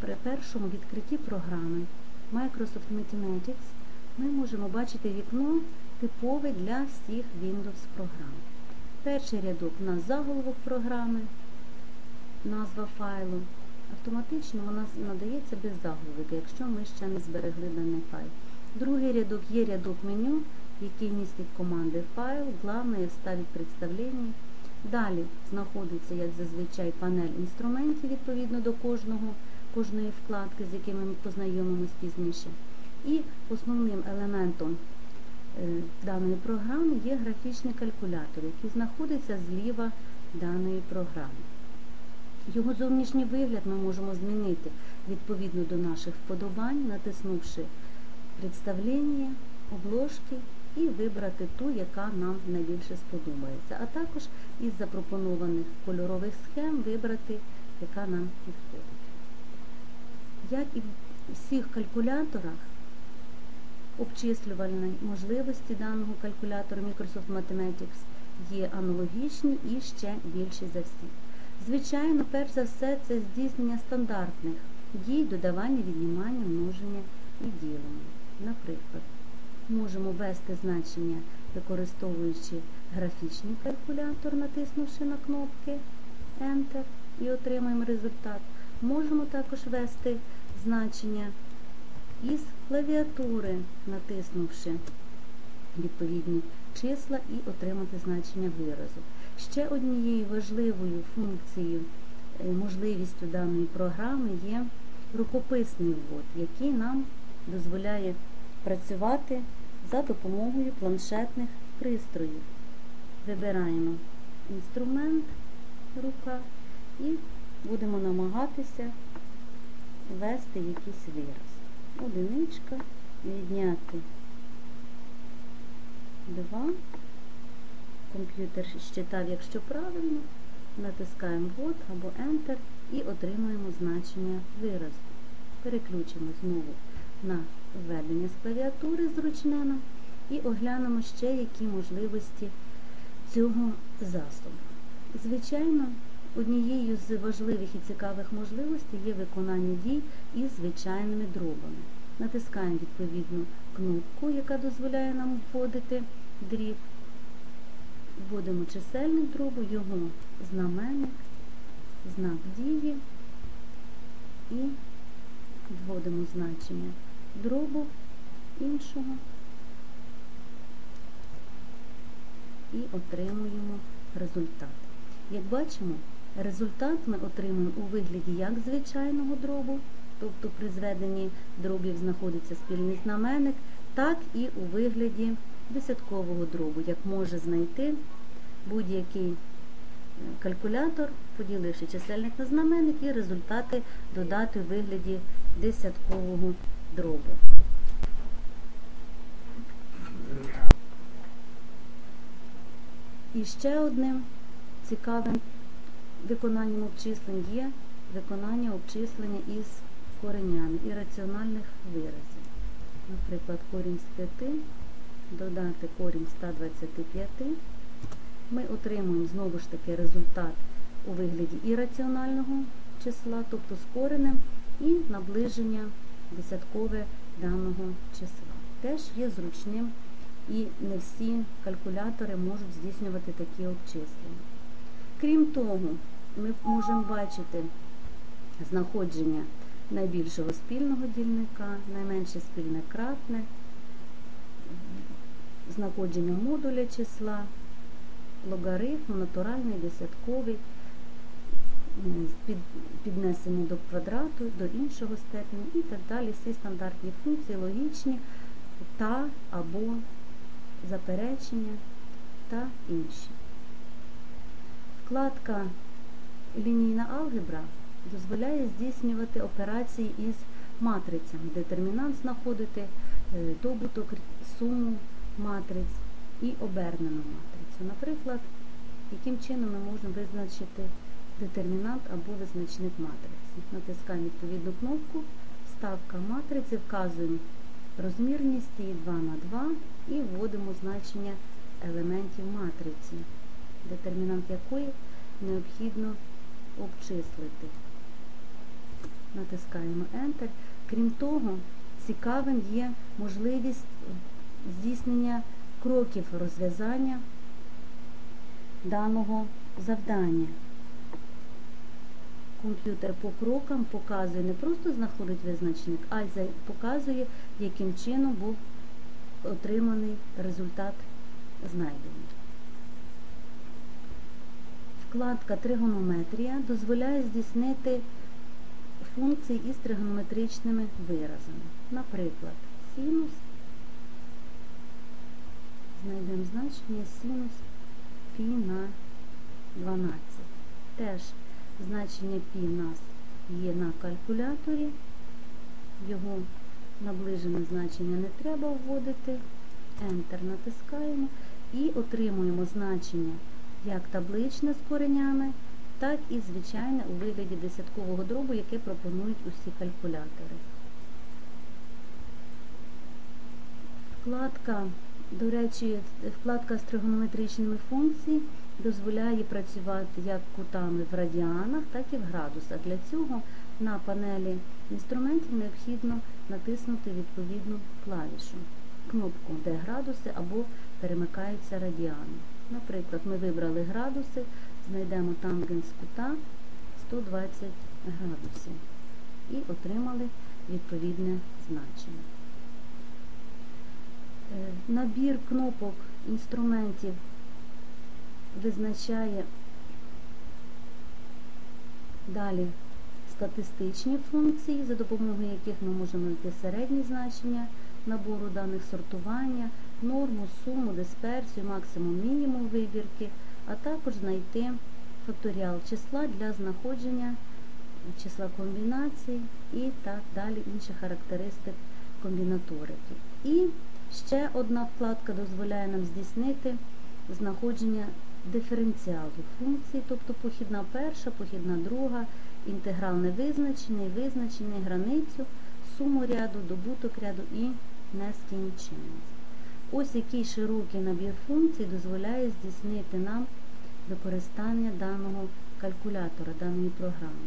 при першому відкритті програми Microsoft Mathematics ми можемо бачити вікно типове для всіх Windows програм. Перший рядок у нас заголовок програми, назва файлу. Автоматично вона надається без заголовика, якщо ми ще не зберегли даний файл. Другий рядок є рядок меню, який містить команди файл, главне вставить представлення. Далі знаходиться, як зазвичай, панель інструментів відповідно до кожного, кожної вкладки, з якими ми познайомимось пізніше. І основним елементом е, даної програми є графічний калькулятор, який знаходиться зліва даної програми. Його зовнішній вигляд ми можемо змінити відповідно до наших вподобань, натиснувши представлення, обложки і вибрати ту, яка нам найбільше сподобається. А також із запропонованих кольорових схем вибрати, яка нам підходить. Як і в всіх калькуляторах, обчислювальні можливості даного калькулятора Microsoft Mathematics є аналогічні і ще більші за всі. Звичайно, перш за все, це здійснення стандартних дій, додавання, віднімання, множення і ділення. Наприклад, можемо ввести значення, використовуючи графічний калькулятор, натиснувши на кнопки Enter і отримаємо результат. Можемо також ввести значення із клавіатури, натиснувши відповідні числа і отримати значення виразу. Ще однією важливою функцією, е, можливістю даної програми є рукописний ввод, який нам дозволяє працювати за допомогою планшетних пристроїв. Вибираємо інструмент рука і будемо намагатися ввести якийсь вираз. Одиничка, відняти 2. Комп'ютер щитав, якщо правильно, натискаємо ввод або Enter і отримуємо значення виразу. Переключимо знову на введення з клавіатури зручне нам і оглянемо ще які можливості цього засобу. Звичайно, однією з важливих і цікавих можливостей є виконання дій із звичайними дробами. Натискаємо відповідну кнопку, яка дозволяє нам вводити дріб. Вводимо чисельник дробу, його знаменник, знак дії і вводимо значення дробу іншого і отримуємо результат. Як бачимо, результат ми отримуємо у вигляді як звичайного дробу, тобто при зведенні дробів знаходиться спільний знаменник, так і у вигляді десяткового дробу, як може знайти будь-який е, калькулятор, поділивши чисельник на знаменник і результати додати у вигляді десяткового дробу. І ще одним цікавим виконанням обчислень є виконання обчислення із коренями і раціональних виразів. Наприклад, корінь з 5 додати корінь 125, ми отримуємо знову ж таки результат у вигляді ірраціонального числа, тобто з коренем, і наближення десяткове даного числа. Теж є зручним і не всі калькулятори можуть здійснювати такі обчислення. Крім того, ми можемо бачити знаходження найбільшого спільного дільника, найменше спільне кратне, знаходження модуля числа, логарифм, натуральний, десятковий, піднесення до квадрату, до іншого степені і так далі. Всі стандартні функції, логічні та або заперечення та інші. Вкладка Лінійна алгебра дозволяє здійснювати операції із матрицями. Детермінант знаходити е, добуток, суму матриць і обернену матрицю. Наприклад, яким чином ми можемо визначити детермінант або визначник матриці. Натискаємо відповідну кнопку, ставка матриці, вказуємо розмірність її 2 на 2 і вводимо значення елементів матриці, детермінант якої необхідно обчислити. натискаємо Enter. Крім того, цікавим є можливість здійснення кроків розв'язання даного завдання. Комп'ютер по крокам показує, не просто знаходить визначник, а й показує, яким чином був отриманий результат знайдений. Вкладка Тригонометрія дозволяє здійснити функції із тригонометричними виразами. Наприклад, синус, знайдемо значення синус пі на 12. Теж значення пі в нас є на калькуляторі, його наближене значення не треба вводити. Enter натискаємо і отримуємо значення як табличне з коренями, так і звичайне у вигляді десяткового дробу, яке пропонують усі калькулятори. Вкладка, до речі, вкладка з тригонометричними функціями дозволяє працювати як кутами в радіанах, так і в градусах. Для цього на панелі інструментів необхідно натиснути відповідну клавішу, кнопку, де градуси або перемикаються радіани. Наприклад, ми вибрали градуси, знайдемо тангенс кута 120 градусів і отримали відповідне значення. Е, Набір кнопок інструментів визначає далі статистичні функції, за допомогою яких ми можемо знайти середні значення набору даних сортування, норму, суму, дисперсію, максимум, мінімум вибірки, а також знайти факторіал числа для знаходження числа комбінацій і так далі інших характеристик комбінаторики. І ще одна вкладка дозволяє нам здійснити знаходження диференціалу функцій, тобто похідна перша, похідна друга, інтеграл невизначений, визначений, границю, суму ряду, добуток ряду і нескінченність. Ось який широкий набір функцій дозволяє здійснити нам використання даного калькулятора, даної програми.